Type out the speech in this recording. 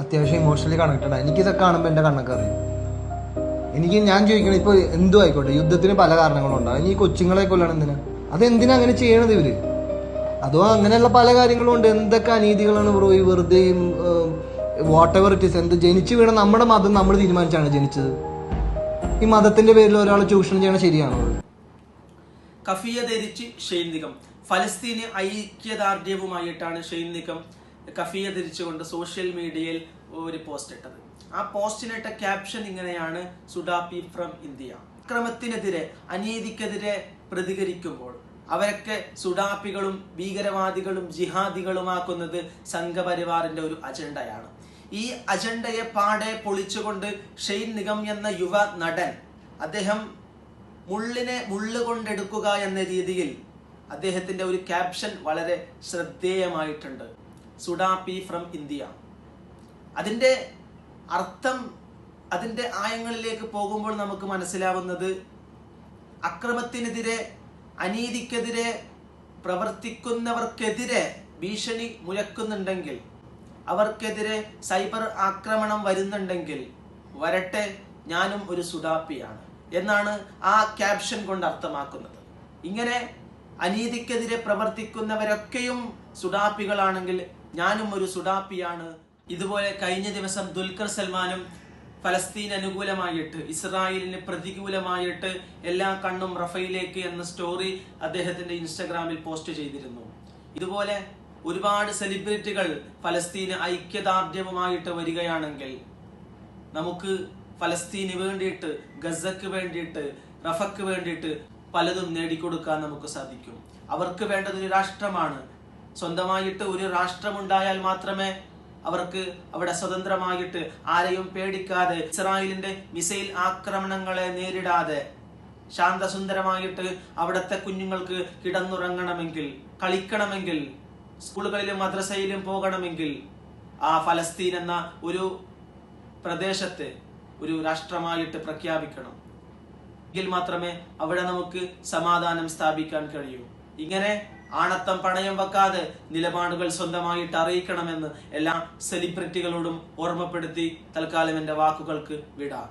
അത്യാവശ്യം emotionally connected എനിക്കിതൊക്കെ കാണുമ്പോൾ എന്റെ കണ്ണൊക്കെ എനിക്ക് ഞാൻ ചോദിക്കണം ഇപ്പോൾ എന്തു ആയിക്കോട്ടെ യുദ്ധത്തിന് പല കാരണങ്ങളുണ്ടാകും ഇനി കൊച്ചുങ്ങളെ കൊല്ലണം എന്തിനാ? അതെന്തിനാ അങ്ങനെ ചെയ്യണത് ഇവർ? അതോ അങ്ങനെയുള്ള പല കാര്യങ്ങളും ഉണ്ട്. എന്തൊക്കെ അനീതികളാണ് ബ്രോ ഈ വെറുതെ വാട്ട് എവർ ഇറ്റ് ഇസ് എന്ത് ജനിച്ചു വീണ നമ്മുടെ മതം നമ്മൾ തീരുമാനിച്ചാണ് ജനിച്ചത്. ഈ മതത്തിന്റെ പേരിൽ ഒരാൾ ചൂഷണം ചെയ്യണ ശരിയാണോ? കഫിയ ധരിച്ച് ഫലസ്തീന് ഐക്യദാർഢ്യവുമായിട്ടാണ് ഷെയ്ൻ നിഗം കഫിയ തിരിച്ചുകൊണ്ട് സോഷ്യൽ മീഡിയയിൽ ഒരു പോസ്റ്റ് ഇട്ടത്. ആ പോസ്റ്റിനിട്ട ക്യാപ്ഷൻ ഇങ്ങനെയാണ് സുഡാപി ഫ്രം ഇന്ത്യ. അക്രമത്തിനെതിരെ അനീതിക്കെതിരെ പ്രതികരിക്കുമ്പോൾ അവരൊക്കെ സുഡാപ്പികളും ഭീകരവാദികളും ജിഹാദികളുമാക്കുന്നത് സംഘപരിവാറിന്റെ ഒരു അജണ്ടയാണ്. ഈ അജണ്ടയെ പാടെ പൊളിച്ചുകൊണ്ട് ഷെയ്ൻ നിഗം എന്ന യുവ നടൻ അദ്ദേഹം മുള്ളിനെ മുള്ളു കൊണ്ടെടുക്കുക എന്ന രീതിയിൽ അദ്ദേഹത്തിന്റെ ഒരു ക്യാപ്ഷൻ വളരെ ശ്രദ്ധേയമായിട്ടുണ്ട്. സുഡാപ്പി ഫ്രം ഇന്ത്യ. അതിന്റെ അർത്ഥം അതിന്റെ ആയങ്ങളിലേക്ക് പോകുമ്പോൾ നമുക്ക് മനസ്സിലാവുന്നത് അക്രമത്തിനെതിരെ അനീതിക്കെതിരെ പ്രവർത്തിക്കുന്നവർക്കെതിരെ ഭീഷണി മുഴക്കുന്നുണ്ടെങ്കിൽ അവർക്കെതിരെ സൈബർ ആക്രമണം വരുന്നുണ്ടെങ്കിൽ വരട്ടെ ഞാനും ഒരു സുഡാപ്പിയാണ് എന്നാണ് ആ ക്യാപ്ഷൻ കൊണ്ട് അർത്ഥമാക്കുന്നത്. ഇങ്ങനെ അനീതിക്കെതിരെ പ്രവർത്തിക്കുന്നവരൊക്കെയും സുഡാപ്പികളാണെങ്കിൽ ഞാനും ഒരു സുഡാപ്പിയാണ്. ഇതുപോലെ കഴിഞ്ഞ ദിവസം ദുൽഖർ സൽമാനും ഫലസ്തീൻ അനുകൂലമായിട്ട് ഇസ്രായേലിന് പ്രതികൂലമായിട്ട് എല്ലാ കണ്ണും റഫയിലേക്ക് എന്ന സ്റ്റോറി അദ്ദേഹത്തിന്റെ ഇൻസ്റ്റഗ്രാമിൽ പോസ്റ്റ് ചെയ്തിരുന്നു. ഇതുപോലെ ഒരുപാട് സെലിബ്രിറ്റികൾ ഫലസ്തീന് ഐക്യദാർഢ്യവുമായിട്ട് വരികയാണെങ്കിൽ നമുക്ക് ഫലസ്തീന് വേണ്ടിയിട്ട് ഗസക്ക് വേണ്ടിയിട്ട് റഫക്ക് വേണ്ടിയിട്ട് പലതും നേടിക്കൊടുക്കാൻ നമുക്ക് സാധിക്കും. അവർക്ക് വേണ്ടത് ഒരു രാഷ്ട്രമാണ്. സ്വന്തമായിട്ട് ഒരു രാഷ്ട്രമുണ്ടായാൽ മാത്രമേ അവർക്ക് അവിടെ സ്വതന്ത്രമായിട്ട് ആരെയും പേടിക്കാതെ ഇസ്രായേലിന്റെ മിസൈൽ ആക്രമണങ്ങളെ നേരിടാതെ ശാന്തസുന്ദരമായിട്ട് അവിടുത്തെ കുഞ്ഞുങ്ങൾക്ക് കിടന്നുറങ്ങണമെങ്കിൽ കളിക്കണമെങ്കിൽ സ്കൂളുകളിലും മദ്രസയിലും പോകണമെങ്കിൽ ആ ഫലസ്തീൻ എന്ന ഒരു പ്രദേശത്തെ ഒരു രാഷ്ട്രമായിട്ട് പ്രഖ്യാപിക്കണം. എങ്കിൽ മാത്രമേ അവിടെ നമുക്ക് സമാധാനം സ്ഥാപിക്കാൻ കഴിയൂ. ഇങ്ങനെ ആണത്തം പണയം വെക്കാതെ നിലപാടുകൾ സ്വന്തമായിട്ട് അറിയിക്കണമെന്ന് എല്ലാ സെലിബ്രിറ്റികളോടും ഓർമ്മപ്പെടുത്തി തൽക്കാലം എന്റെ വാക്കുകൾക്ക് വിടാം.